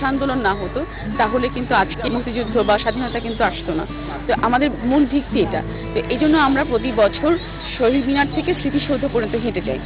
ভাষা আন্দোলন না হতো, তাহলে কিন্তু আজকে মুক্তিযুদ্ধ বা স্বাধীনতা কিন্তু আসতো না। তো আমাদের মূল ভিত্তি এটা। তো এই জন্য আমরা প্রতি বছর শহীদ মিনার থেকে স্মৃতিসৌধ পর্যন্ত হেঁটে যাই।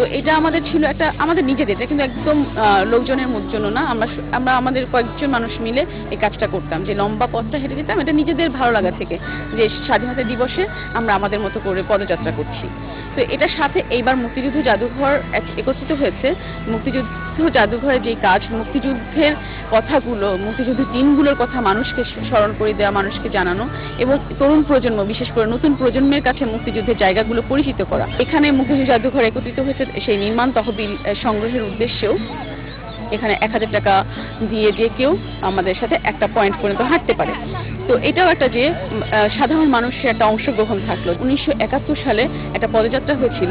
তো এটা আমাদের ছিল একটা, আমাদের নিজেদের, এটা কিন্তু একদম লোকজনের জন্য না। আমরা আমরা আমাদের কয়েকজন মানুষ মিলে এই কাজটা করতাম। যে লম্বা পথটা হেঁটে যেতাম, এটা নিজেদের ভালো লাগা থেকে। যে স্বাধীনতা দিবসে আমরা আমাদের মতো করে পদযাত্রা করছি। তো এটার সাথে এইবার মুক্তিযুদ্ধ জাদুঘর এক- একত্রিত হয়েছে। মুক্তিযুদ্ধ জাদুঘরে যে কাজ, মুক্তিযুদ্ধের কথাগুলো মুক্তিযুদ্ধের দিনগুলোর কথা মানুষকে স্মরণ করে দেওয়া, মানুষকে জানানো এবং তরুণ প্রজন্ম, বিশেষ করে নতুন প্রজন্মের কাছে মুক্তিযুদ্ধের জায়গাগুলো পরিচিত করা। এখানে মুক্তিযুদ্ধ জাদুঘর একত্রিত হয়েছে সেই নির্মাণ তহবিল সংগ্রহের উদ্দেশ্যেও এখানে এক হাজার টাকা দিয়ে যে কেউ আমাদের সাথে একটা পয়েন্ট পর্যন্ত হাঁটতে পারে। তো এটাও একটা যে সাধারণ মানুষের একটা অংশগ্রহণ থাকল। উনিশশো একাত্তর সালে একটা পদযাত্রা হয়েছিল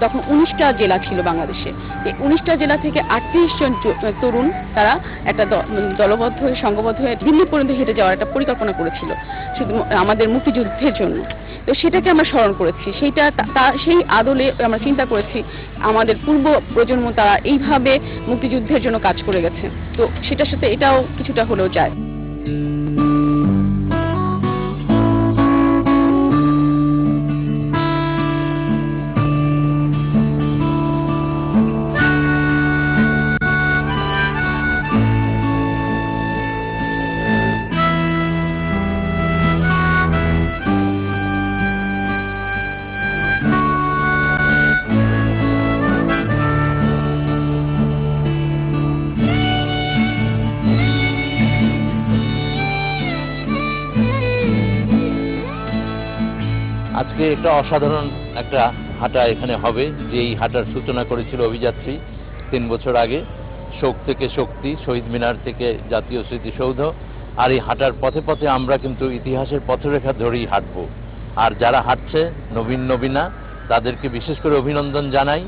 তখন উনিশটা জেলা ছিল বাংলাদেশে। এই উনিশটা জেলা থেকে আটত্রিশ জন তরুণ তারা একটা দলবদ্ধ হয়ে, সংঘবদ্ধ হয়ে দিল্লি পর্যন্ত হেঁটে যাওয়ার একটা পরিকল্পনা করেছিল শুধু আমাদের মুক্তিযুদ্ধের জন্য। তো সেটাকে আমরা স্মরণ করেছি। সেইটা তা- সেই আদলে আমরা চিন্তা করেছি, আমাদের পূর্ব প্রজন্ম তারা এইভাবে মুক্তিযুদ্ধের জন্য কাজ করে গেছে। তো সেটার সাথে এটাও কিছুটা হলেও যায়। অসাধারণ একটা হাঁটা এখানে হবে যে এই হাঁটার সূচনা করেছিল অভিযাত্রী তিন বছর আগে, শোক থেকে শক্তি, শহীদ মিনার থেকে জাতীয় স্মৃতিসৌধ, আর এই হাঁটার পথে পথে আমরা কিন্তু ইতিহাসের পথরেখা ধরেই হাঁটবো। আর যারা হাঁটছে, নবীন নবীনা, তাদেরকে বিশেষ করে অভিনন্দন জানাই।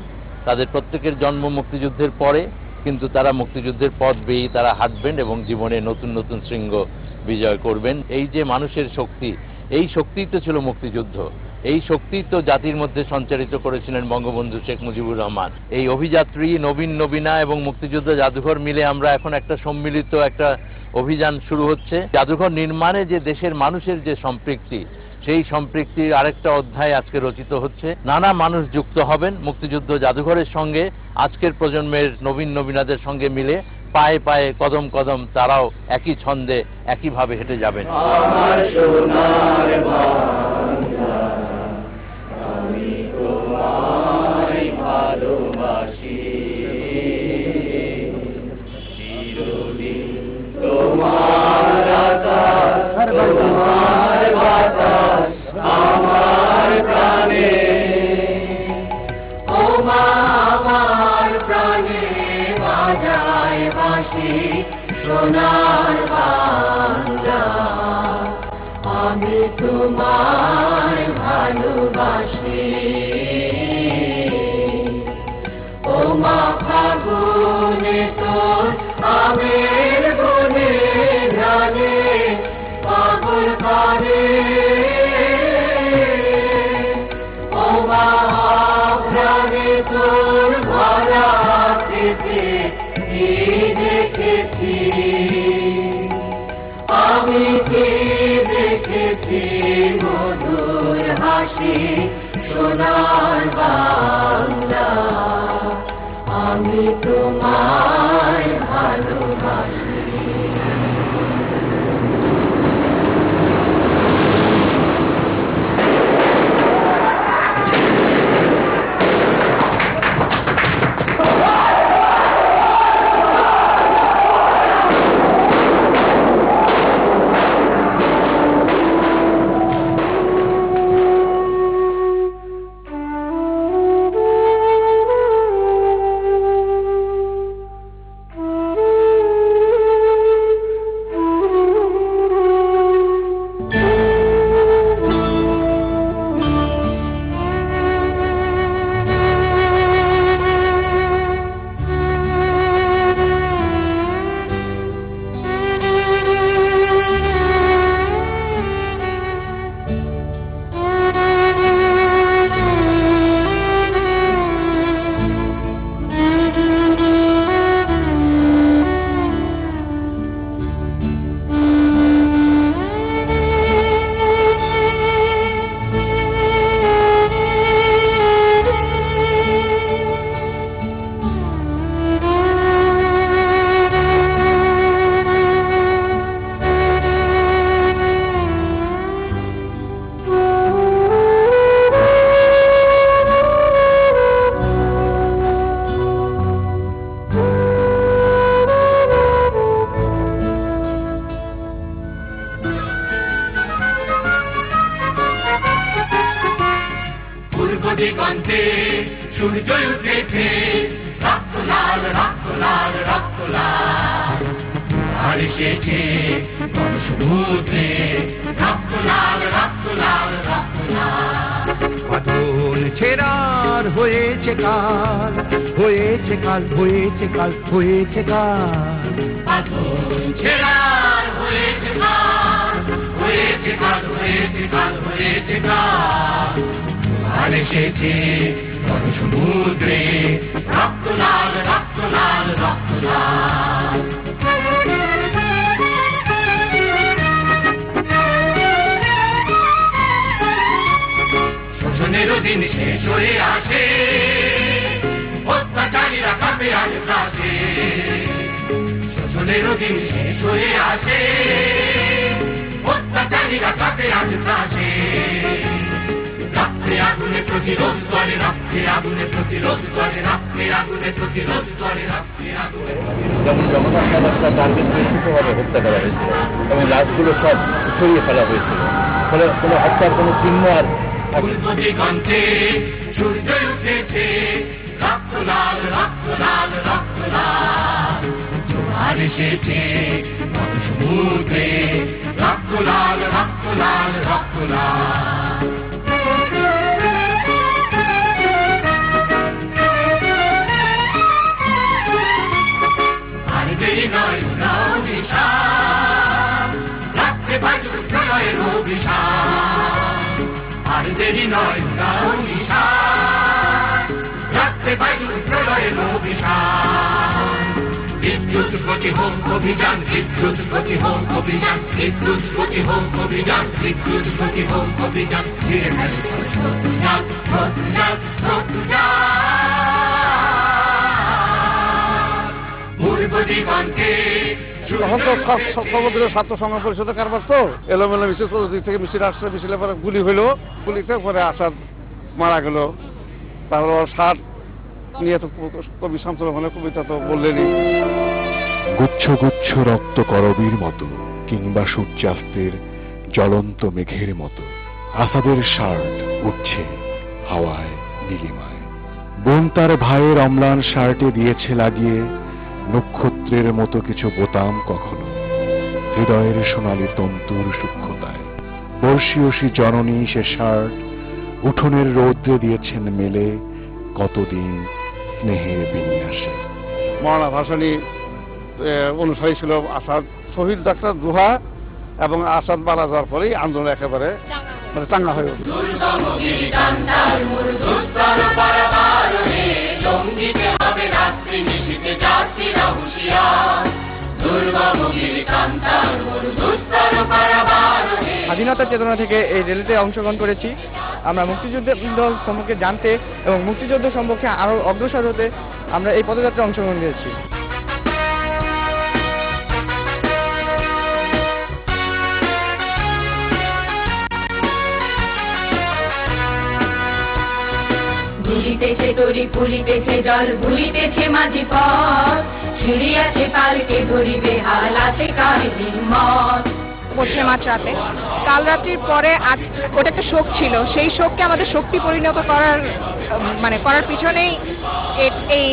তাদের প্রত্যেকের জন্ম মুক্তিযুদ্ধের পরে কিন্তু তারা মুক্তিযুদ্ধের পথ বেয়েই তারা হাঁটবেন এবং জীবনে নতুন নতুন শৃঙ্গ বিজয় করবেন। এই যে মানুষের শক্তি, এই শক্তিই তো ছিল মুক্তিযুদ্ধ। এই শক্তি তো জাতির মধ্যে সঞ্চারিত করেছিলেন বঙ্গবন্ধু শেখ মুজিবুর রহমান। এই অভিযাত্রী নবীন নবীনা এবং মুক্তিযুদ্ধ জাদুঘর মিলে আমরা এখন একটা সম্মিলিত একটা অভিযান শুরু হচ্ছে। জাদুঘর নির্মাণে যে দেশের মানুষের যে সম্পৃক্তি, সেই সম্পৃক্তির আরেকটা অধ্যায় আজকে রচিত হচ্ছে। নানা মানুষ যুক্ত হবেন মুক্তিযুদ্ধ জাদুঘরের সঙ্গে। আজকের প্রজন্মের নবীন নবীনাদের সঙ্গে মিলে পায়ে পায়ে কদম কদম তারাও একই ছন্দে একইভাবে হেঁটে যাবেন। দিগন্তে সূর্য উঠেছে রক্ত লাল রক্ত লাল রক্ত লাল আর এসেছে রক্ত লাল রক্ত লাল রক্ত লাল বাদল ছেড়ার হয়েছে কাল হয়েছে কাল হয়েছে কাল হয়েছে কাল। ছেড়ার হয়েছে কাল হয়েছে কাল হয়েছে কাল হয়েছে কাল। আর এসেছে বড় সমুদ্রে রক্ত লাল রক্ত লাল রক্ত লাল শোষণেরও দিন শেষ হয়ে আসে, অত্যাচারীরা কাপে আজ কাছে শোষণেরও দিন শেষ হয়ে আসে, অত্যাচারীরা কাপে আজ কাছে আগুনে প্রতিরোধ করে রাত্রে আগুনে প্রতিরোধ করে রাত্রে আগুনে প্রতিরোধ করে রাত্রে আগুনে যেমন জগন্নাথ দাদাসটা টার্গেট পরিচিতভাবে হত্যা করা হয়েছিল এবং লাশগুলো সব সরিয়ে ফেলা হয়েছিল। ফলে কোনো হত্যার কোনো চিহ্ন আর থাকে সূর্য উঠেছে রক্ত লাল রক্ত লাল রক্ত লাল। জোয়ার এসেছে সমুদ্রে রক্ত লাল রক্ত লাল রক্ত লাল। অভিশান আর দেরি নয় নিশান। রাত্রে বাজুক প্রলয়ের অভিশান বিদ্যুৎ প্রতিহোম অভিযান, বিদ্যুৎ প্রতিহোম অভিযান, বিদ্যুৎ প্রতিহোম অভিযান, বিদ্যুৎ প্রতিহোম অভিযান। ধীরে পূর্ব দিগন্তে তখন কারবার তো। এলোমেলো মিছিল থেকে মিছিল আসছে মিছিলে পরে গুলি হইল। গুলিতে পরে আসাদ মারা গেল। তারপর সার নিয়ে তো কবি শামসুর রহমানের কবিতা তো বললেনই। গুচ্ছ গুচ্ছ রক্ত করবীর মতো, কিংবা সূর্যাস্তের জ্বলন্ত মেঘের মতো। আসাদের শার্ট উঠছে হাওয়ায় নীলিমায়। বোন তার ভাইয়ের অম্লান শার্টে দিয়েছে লাগিয়ে নক্ষত্রের মতো কিছু বোতাম কখনো। হৃদয়ের সোনালি তন্তুর সূক্ষ্মতায়। বর্ষীয়সী জননী সে শার্ট উঠোনের রৌদ্রে দিয়েছেন মেলে কতদিন স্নেহের বিন্যাসে। মরানা ভাসানী অনুসারী ছিল আসাদ শহীদ ডাক্তার দুহা এবং আসাদ মারা যাওয়ার পরেই আন্দোলন একেবারে মানে চাঙ্গা হয়ে উঠল। জঙ্গিতে রাত্রি নিশিতে স্বাধীনতা চেতনা থেকে এই র্যালিতে অংশগ্রহণ করেছি। আমরা মুক্তিযুদ্ধের সম্পর্কে জানতে এবং মুক্তিযুদ্ধ সম্পর্কে আরও অগ্রসর হতে আমরা এই পদযাত্রায় অংশগ্রহণ করেছি। ভুলিতেছে তরি ফুলিতেছে জল ভুলিতেছে মাঝি পথ। ছিড়িয়াছে পালকে ধরিবে, হাল আছে কার মত। পড়ছে মাঝ রাতে। কাল রাত্রির পরে আজ ওটা একটা শোক ছিল। সেই শোককে আমাদের শক্তি পরিণত করার মানে করার পিছনেই এই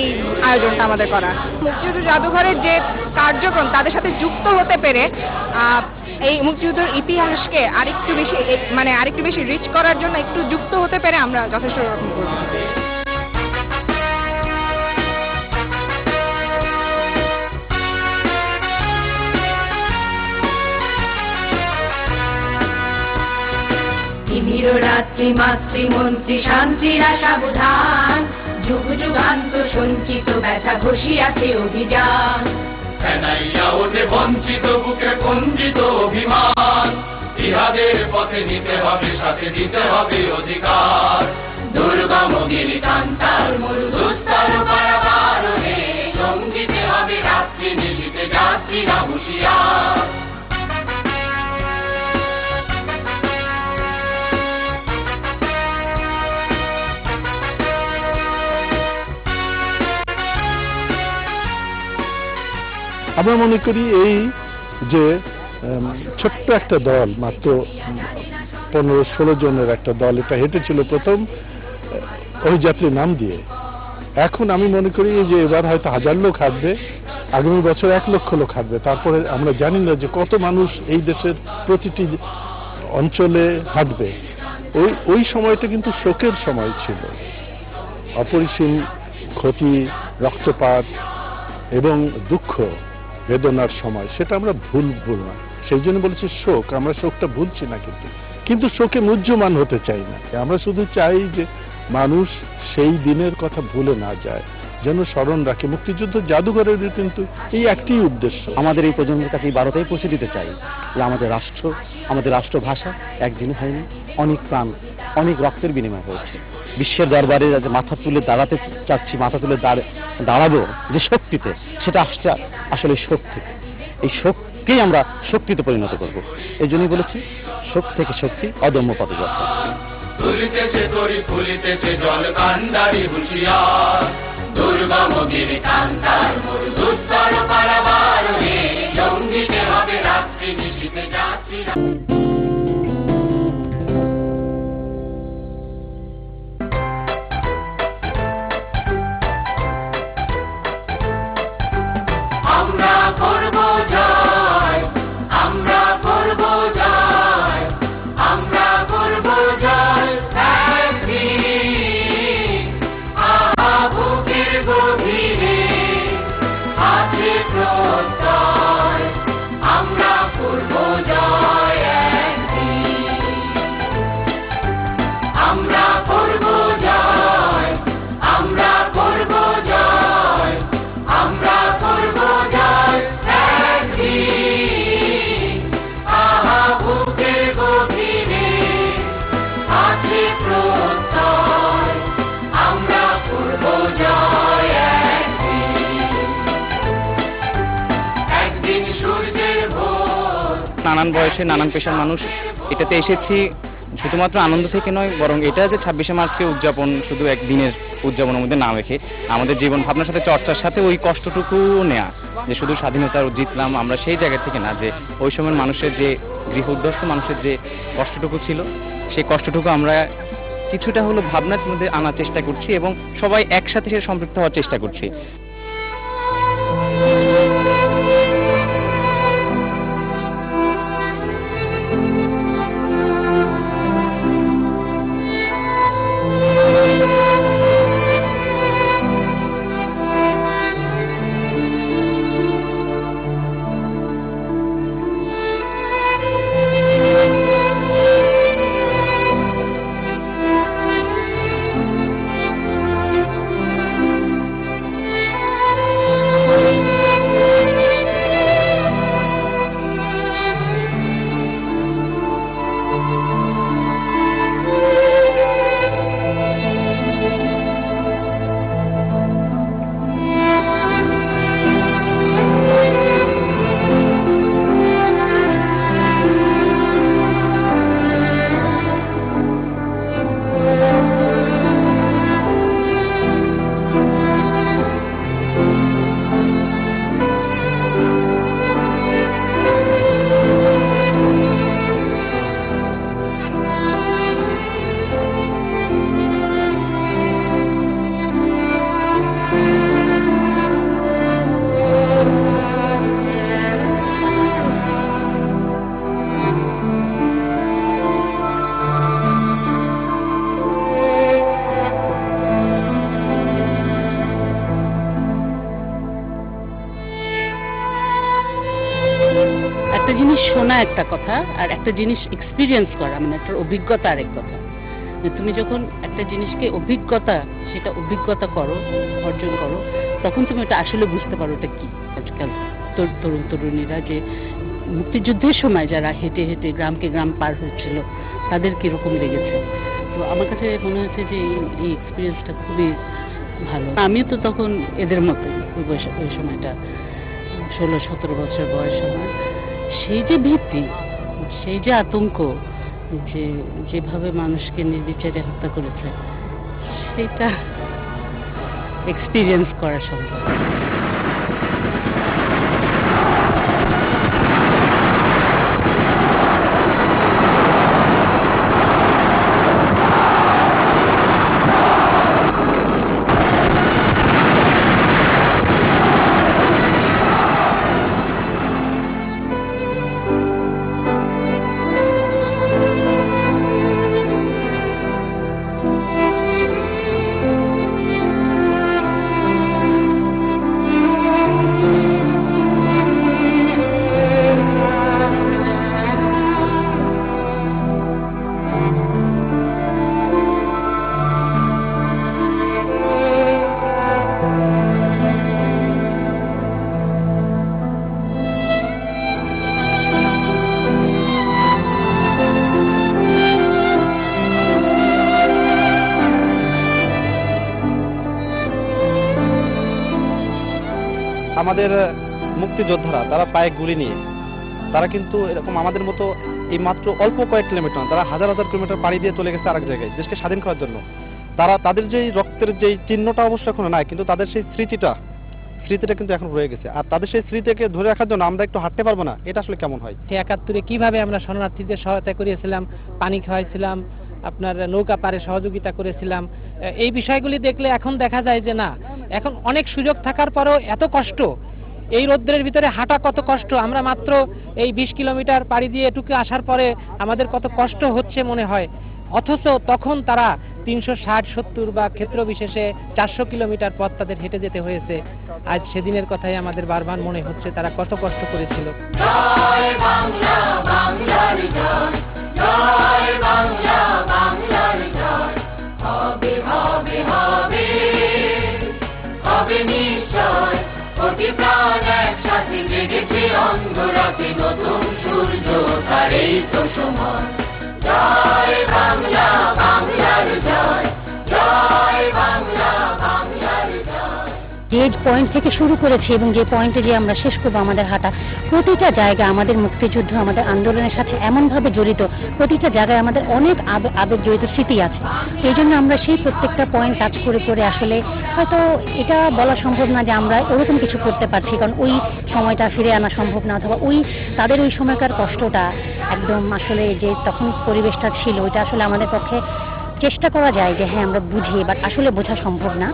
আয়োজনটা আমাদের করা। মুক্তিযুদ্ধ জাদুঘরের যে কার্যক্রম, তাদের সাথে যুক্ত হতে পেরে এই মুক্তিযুদ্ধের ইতিহাসকে আরেকটু বেশি মানে আরেকটু বেশি রিচ করার জন্য একটু যুক্ত হতে পেরে আমরা যথেষ্ট রকম করব তিমির রাত্রি মাতৃমন্ত্রী শান্তিরা সাবধান যুগ যুগান্ত সঞ্চিত ব্যথা ঘষিয়াছে অভিযান। ফেনাইয়া ওঠে বঞ্চিত বুকে কঞ্জিত অভিমান। ইহাদের পথে নিতে হবে সাথে দিতে হবে অধিকার। দুর্গম গিরি কান্তার মরু দুস্তর পারাবারণে। সঙ্গীতে হবে রাত্রি নিশিতে যাত্রীরা হুঁশিয়ার। আমরা মনে করি এই যে ছোট্ট একটা দল, মাত্র পনেরো ষোলো জনের একটা দল, এটা হেঁটেছিল প্রথম যাত্রীর নাম দিয়ে। এখন আমি মনে করি যে এবার হয়তো হাজার লোক হাঁটবে, আগামী বছর এক লক্ষ লোক হাঁটবে। তারপরে আমরা জানি না যে কত মানুষ এই দেশের প্রতিটি অঞ্চলে হাঁটবে। ওই ওই সময়টা কিন্তু শোকের সময় ছিল। অপরিসীম ক্ষতি, রক্তপাত এবং দুঃখ। বেদনার সময়, সেটা আমরা ভুল ভুল না সেই জন্য বলেছি শোক, আমরা শোকটা ভুলছি না কিন্তু। কিন্তু শোকে মুহ্যমান হতে চাই না। আমরা শুধু চাই যে মানুষ সেই দিনের কথা ভুলে না যায়। যেন স্মরণ রাখে। মুক্তিযুদ্ধ জাদুঘরের কিন্তু এই একটি উদ্দেশ্য। আমাদের এই প্রজন্মের কাছে এই বারোটাই পৌঁছে দিতে চাই যে আমাদের রাষ্ট্র, আমাদের রাষ্ট্রভাষা একদিন হয়নি অনেক প্রাণ, অনেক রক্তের বিনিময় হয়েছে। বিশ্বের দরবারে মাথা তুলে দাঁড়াতে চাচ্ছি, মাথা তুলে দাঁড়াবো যে শক্তিতে, সেটা আসছে আসলে শক্তি। এই শক্তিকেই আমরা শক্তিতে পরিণত করব। এই জন্যই বলেছি, শোক থেকে শক্তি অদম্য পদযাত্রা। তুলিতেছে তরি ফুলিতেছে জল কান্দারি হুঁশিয়ার। দুর্গম গিরি কান্তার মরু দুস্তর পারাবারণে সঙ্গীতে হবে রাত্রি নিশিতে যাত্রীরা। নানান বয়সে নানান পেশার মানুষ এটাতে এসেছি। শুধুমাত্র আনন্দ থেকে নয়, বরং এটা যে ছাব্বিশে মার্চকে উদযাপন শুধু একদিনের উদযাপনের মধ্যে না রেখে আমাদের জীবন ভাবনার সাথে, চর্চার সাথে ওই কষ্টটুকু নেয়া যে শুধু স্বাধীনতার জিতলাম আমরা সেই জায়গা থেকে না, যে ওই সময়ের মানুষের যে গৃহ উদ্ধ্বস্ত মানুষের যে কষ্টটুকু ছিল, সেই কষ্টটুকু আমরা কিছুটা হলো ভাবনার মধ্যে আনার চেষ্টা করছি এবং সবাই একসাথে সে সম্পৃক্ত হওয়ার চেষ্টা করছি। একটা জিনিস এক্সপিরিয়েন্স করা মানে একটা অভিজ্ঞতা আরেক কথা। তুমি যখন একটা জিনিসকে অভিজ্ঞতা, সেটা অভিজ্ঞতা করো, অর্জন করো, তখন তুমি ওটা আসলে বুঝতে পারো ওটা কি। আজকাল তরুণ তরুণীরা যে মুক্তিযুদ্ধের সময় যারা হেঁটে হেঁটে গ্রামকে গ্রাম পার হচ্ছিল, তাদের কীরকম লেগেছে? তো আমার কাছে মনে হচ্ছে যে এই- এক্সপিরিয়েন্সটা খুবই ভালো। আমিও তো তখন এদের মতো ওই সময়টা, ষোলো, সতেরো বছর বয়স আমার। সেই যে ভীতি সেই যে আতঙ্ক যে যেভাবে মানুষকে নির্বিচারে হত্যা করেছে সেটা এক্সপিরিয়েন্স করা সম্ভব। আমাদের মুক্তিযোদ্ধারা, তারা পায়ে গুলি নিয়ে, তারা কিন্তু এরকম আমাদের মতো এই মাত্র অল্প কয়েক কিলোমিটার তারা হাজার হাজার কিলোমিটার পাড়ি দিয়ে চলে গেছে আরেক জায়গায়, দেশকে স্বাধীন করার জন্য। তারা, তাদের যেই রক্তের যেই চিহ্নটা অবশ্য এখনও নাই, কিন্তু তাদের সেই স্মৃতিটা স্মৃতিটা কিন্তু এখন রয়ে গেছে। আর তাদের সেই স্মৃতিকে ধরে রাখার জন্য আমরা একটু হাঁটতে পারব না, এটা আসলে কেমন হয়? একাত্তরে কীভাবে আমরা শরণার্থীদের সহায়তা করেছিলাম, পানি খাওয়াইছিলাম, আপনার নৌকা পারে সহযোগিতা করেছিলাম এই বিষয়গুলি দেখলে এখন দেখা যায় যে না এখন অনেক সুযোগ থাকার পরেও এত কষ্ট, এই রৌদ্রের ভিতরে হাঁটা কত কষ্ট, আমরা মাত্র এই বিশ কিলোমিটার পাড়ি দিয়ে এটুকু আসার পরে আমাদের কত কষ্ট হচ্ছে মনে হয়। অথচ তখন তারা তিনশো ষাট, সত্তর বা ক্ষেত্র বিশেষে চারশো কিলোমিটার পথ তাদের হেঁটে যেতে হয়েছে। আজ সেদিনের কথাই আমাদের বারবার মনে হচ্ছে, তারা কত কষ্ট করেছিল। বাংলা বাংলা কোটি প্রাণ একসাথে জেগেছে অন্ধরাতে নতুন সূর্য তারেই তো সময়। জয় বাংলা বাংলার জয়। যে পয়েন্ট থেকে শুরু করেছি এবং যে পয়েন্টে যে আমরা শেষ করব আমাদের হাঁটা, প্রতিটা জায়গা আমাদের মুক্তিযুদ্ধ, আমাদের আন্দোলনের সাথে এমনভাবে জড়িত, প্রতিটা জায়গায় আমাদের অনেক আবে- আবেগ জড়িত স্মৃতি আছে। সেই জন্য আমরা সেই প্রত্যেকটা পয়েন্ট টাচ করে করে আসলে হয়তো এটা বলা সম্ভব না যে আমরা ওরকম কিছু করতে পারছি, কারণ ওই সময়টা ফিরে আনা সম্ভব না, অথবা ওই, তাদের ওই সময়কার কষ্টটা একদম আসলে যে তখন পরিবেশটা ছিল, ওইটা আসলে আমাদের পক্ষে চেষ্টা করা যায় যে হ্যাঁ আমরা বুঝি বাট আসলে বোঝা সম্ভব না।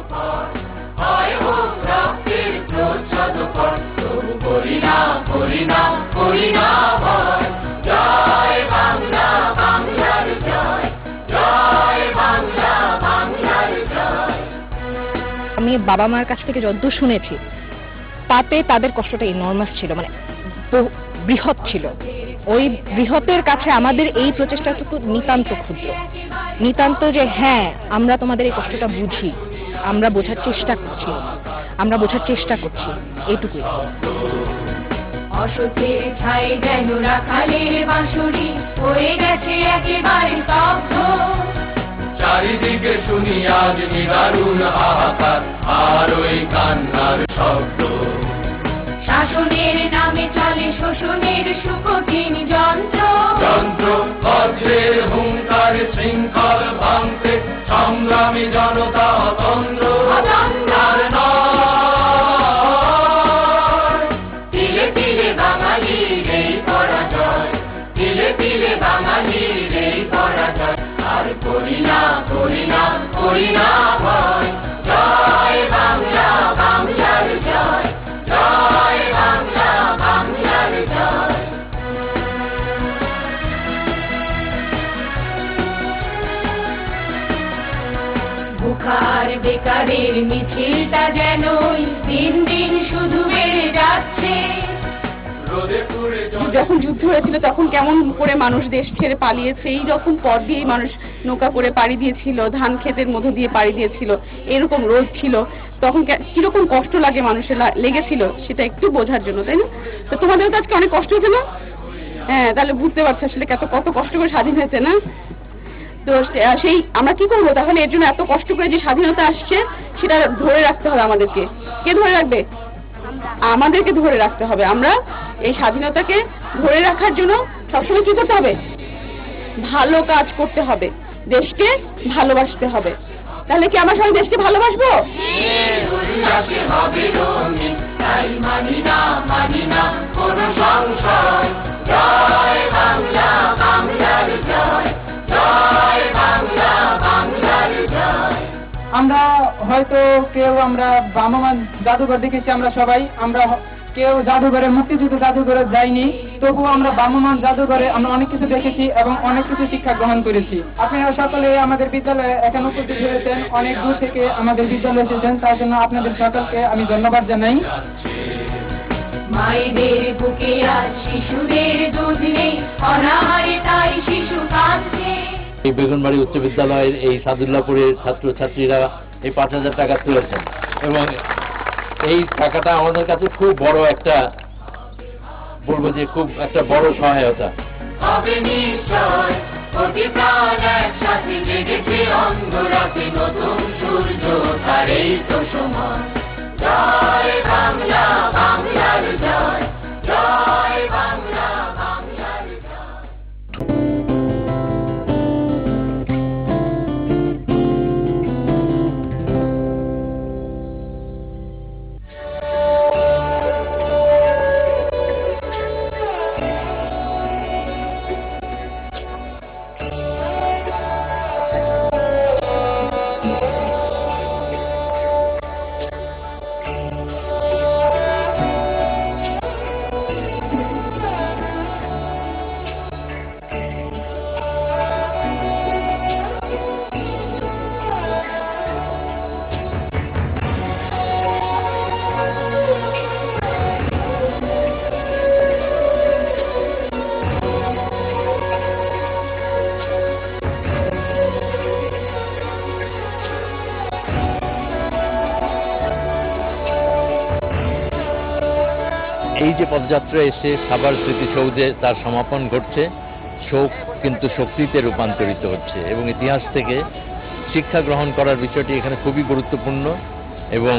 আমি বাবা মার কাছ থেকে যদ্দূর শুনেছি, তাতে তাদের কষ্টটা ইনর্মাস ছিল মানে বহু- বৃহৎ ছিল। ওই বৃহতের কাছে আমাদের এই প্রচেষ্টাটুকু নিতান্ত ক্ষুদ্র। নিতান্ত যে হ্যাঁ আমরা তোমাদের এই কষ্টটা বুঝি। আমরা বোঝার চেষ্টা করছি। আমরা বোঝার চেষ্টা করছি। এইটুকুই। অসতের ছাই যেন রাখালের বাঁশুরি হয়ে গেছে একেবারে স্তব্ধ। চারিদিকে শুনি আজ নিদারুণ হাহাকার আর ওই কান্নার শব্দ। শাসনের নামে চলে শোষণের সুকঠিন যন্ত্র। যন্ত্র বজ্রের হুঙ্কার শৃঙ্খল ভাঙতে সংগ্রামী জনতা অতন্ত্র বুখার মিছিলটা যেন দিন দিন শুধু বেড়ে যাচ্ছে। যখন যুদ্ধ হয়েছিল তখন কেমন করে মানুষ দেশ ছেড়ে পালিয়েছে? এই রকম পথ দিয়েই মানুষ নৌকা করে পাড়ি দিয়েছিল ধান ক্ষেতের মধ্য দিয়ে পাড়ি দিয়েছিল এরকম রোদ ছিল। তখন কীরকম কষ্ট লাগে মানুষের লেগেছিল সেটা একটু বোঝার জন্য তাই না? তো তোমাদের তো আজকে অনেক কষ্ট হচ্ছে না হ্যাঁ তাহলে বুঝতে পারছ আসলে কত কত কষ্ট করে স্বাধীন হয়েছে না? তো সেই আমরা কি করব? তাহলে এর জন্য এত কষ্ট করে যে স্বাধীনতা আসছে, সেটা ধরে রাখতে হবে আমাদেরকে। কে ধরে রাখবে? আমাদেরকে ধরে রাখতে হবে। আমরা এই স্বাধীনতাকে ধরে রাখার জন্য সবসময় কি করতে হবে? ভালো কাজ করতে হবে। দেশকে ভালোবাসতে হবে। তাহলে কি আমরা সবাই দেশকে ভালোবাসবো? না হয়তো কেউ আমরা ভ্রাম্যমান জাদুঘর দেখেছি আমরা সবাই। আমরা কেউ জাদুঘরে মুক্তিযুদ্ধ জাদুঘরে যাইনি। তবুও আমরা ভ্রাম্যমান জাদুঘরে আমরা অনেক কিছু দেখেছি এবং অনেক কিছু শিক্ষা গ্রহণ করেছি। আপনারা সকলে আমাদের বিদ্যালয়ে এখানে উপস্থিত হয়েছেন। অনেক দূর থেকে আমাদের বিদ্যালয়ে এসেছেন। তার জন্য আপনাদের সকলকে আমি ধন্যবাদ জানাই। মায়েদের বুকে আজ শিশুদের দুধ নেই। অনাহারে তাই শিশু কাঁদছে। এই বেগুনবাড়ি উচ্চ বিদ্যালয়ের এই সাদুল্লাপুরের ছাত্রছাত্রীরা এই পাঁচ হাজার টাকা তুলেছেন। এবং এই টাকাটা আমাদের কাছে খুব বড় একটা, বলব যে খুব একটা বড় সহায়তা। সূর্য, তার এই তো সময়। বাংলা পদযাত্রা এসে সাভার স্মৃতিসৌধে তার সমাপন ঘটছে। শোক কিন্তু শক্তিতে রূপান্তরিত হচ্ছে এবং ইতিহাস থেকে শিক্ষা গ্রহণ করার বিষয়টি এখানে খুবই গুরুত্বপূর্ণ এবং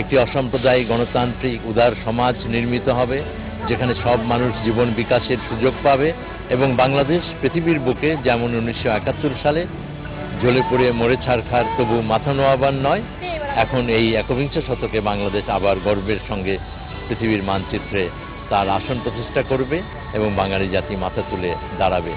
একটি অসাম্প্রদায়িক গণতান্ত্রিক উদার সমাজ নির্মিত হবে, যেখানে সব মানুষ জীবন বিকাশের সুযোগ পাবে এবং বাংলাদেশ পৃথিবীর বুকে যেমন উনিশশো একাত্তর সালে জ্বলে পড়ে মরে ছাড়খার তবু মাথা নোয়াবার নয়, এখন এই একবিংশ শতকে বাংলাদেশ আবার গর্বের সঙ্গে পৃথিবীর মানচিত্রে তার আসন প্রতিষ্ঠা করবে এবং বাঙালি জাতি মাথা তুলে দাঁড়াবে।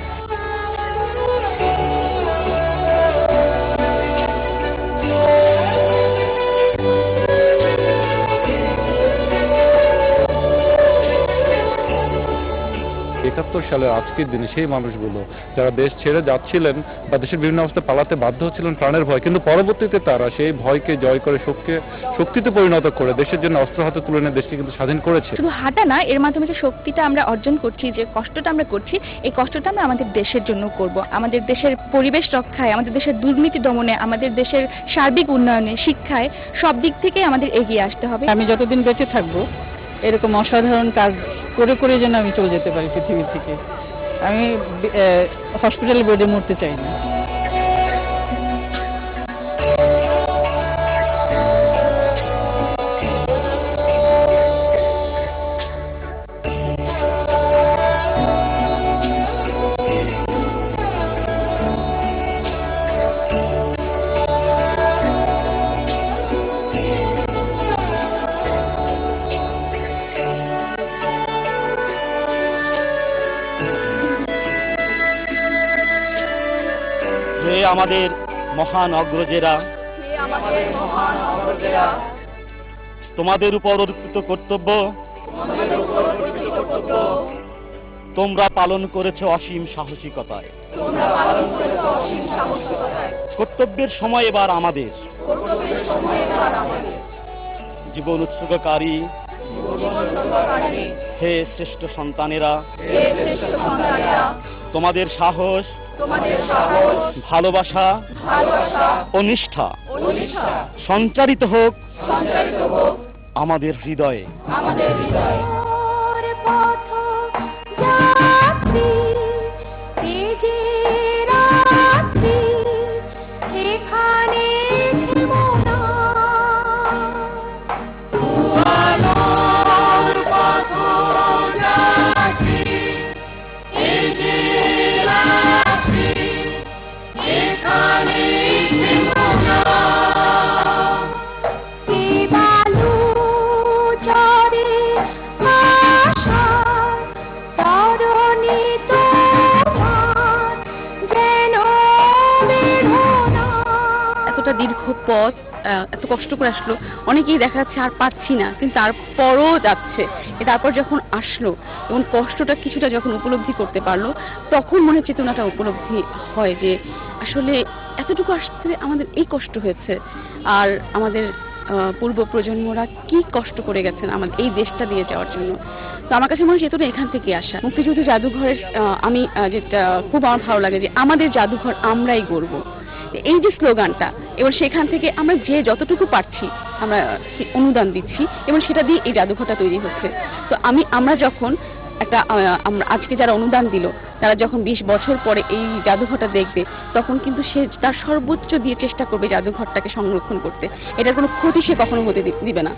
একাত্তর সালে আজকের দিনে সেই মানুষগুলো যারা দেশ ছেড়ে যাচ্ছিলেন বা দেশের বিভিন্ন অবস্থায় পালাতে বাধ্য হচ্ছিলেন প্রাণের ভয় কিন্তু পরবর্তীতে তারা সেই ভয়কে জয় করে শোককে শক্তিতে পরিণত করে দেশের জন্য অস্ত্র হাতে তুলে নিয়ে দেশকে কিন্তু স্বাধীন করেছে। শুধু হাঁটা না এর মাধ্যমে যে শক্তিটা আমরা অর্জন করছি যে কষ্টটা আমরা করছি এই কষ্টটা আমরা আমাদের দেশের জন্য করব। আমাদের দেশের পরিবেশ রক্ষায় আমাদের দেশের দুর্নীতি দমনে আমাদের দেশের সার্বিক উন্নয়নে শিক্ষায় সব দিক থেকে আমাদের এগিয়ে আসতে হবে। আমি যতদিন বেঁচে থাকব এরকম অসাধারণ কাজ করে করে যেন আমি চলে যেতে পারি পৃথিবী থেকে। আমি হসপিটাল বেডে মরতে চাই না। হে আমাদের মহান অগ্রজেরা। তোমাদের উপর অর্পিত কর্তব্য। তোমরা পালন করেছ অসীম সাহসিকতায়। কর্তব্যের সময় এবার আমাদের। জীবন উৎসর্গকারী। হে শ্রেষ্ঠ সন্তানেরা। তোমাদের সাহস। ভালোবাসা ও নিষ্ঠা সঞ্চারিত হোক আমাদের হৃদয়ে। এতটা এত কষ্ট করে আসলো, অনেকেই দেখা যাচ্ছে আর পাচ্ছি না, কিন্তু তারপরও যাচ্ছে। তারপর যখন আসলো এবং কষ্টটা কিছুটা যখন উপলব্ধি করতে পারল, তখন মনে চেতনাটা উপলব্ধি হয় যে আসলে এতটুকু আসতে আমাদের এই কষ্ট হয়েছে। আর আমাদের পূর্ব প্রজন্মরা কি কষ্ট করে গেছেন আমাদের এই দেশটা দিয়ে যাওয়ার জন্য। তো আমার কাছে মনে হয় চেতনা এখান থেকে আসা। মুক্তিযুদ্ধ জাদুঘরের আমি যেটা খুব আমার ভালো লাগে যে আমাদের জাদুঘর আমরাই গড়বো। এই যে স্লোগানটা এবার সেখান থেকে আমরা যে যতটুকু পারছি, আমরা অনুদান দিচ্ছি এবং সেটা দিয়ে এই জাদুঘরটা তৈরি হচ্ছে। তো আমি, আমরা যখন একটা আমরা আজকে যারা অনুদান দিল, তারা যখন বিশ বছর পরে এই জাদুঘরটা দেখবে, তখন কিন্তু সে তার সর্বোচ্চ দিয়ে চেষ্টা করবে জাদুঘরটাকে সংরক্ষণ করতে। এটার কোনো ক্ষতি সে কখনো হতে দিবে না।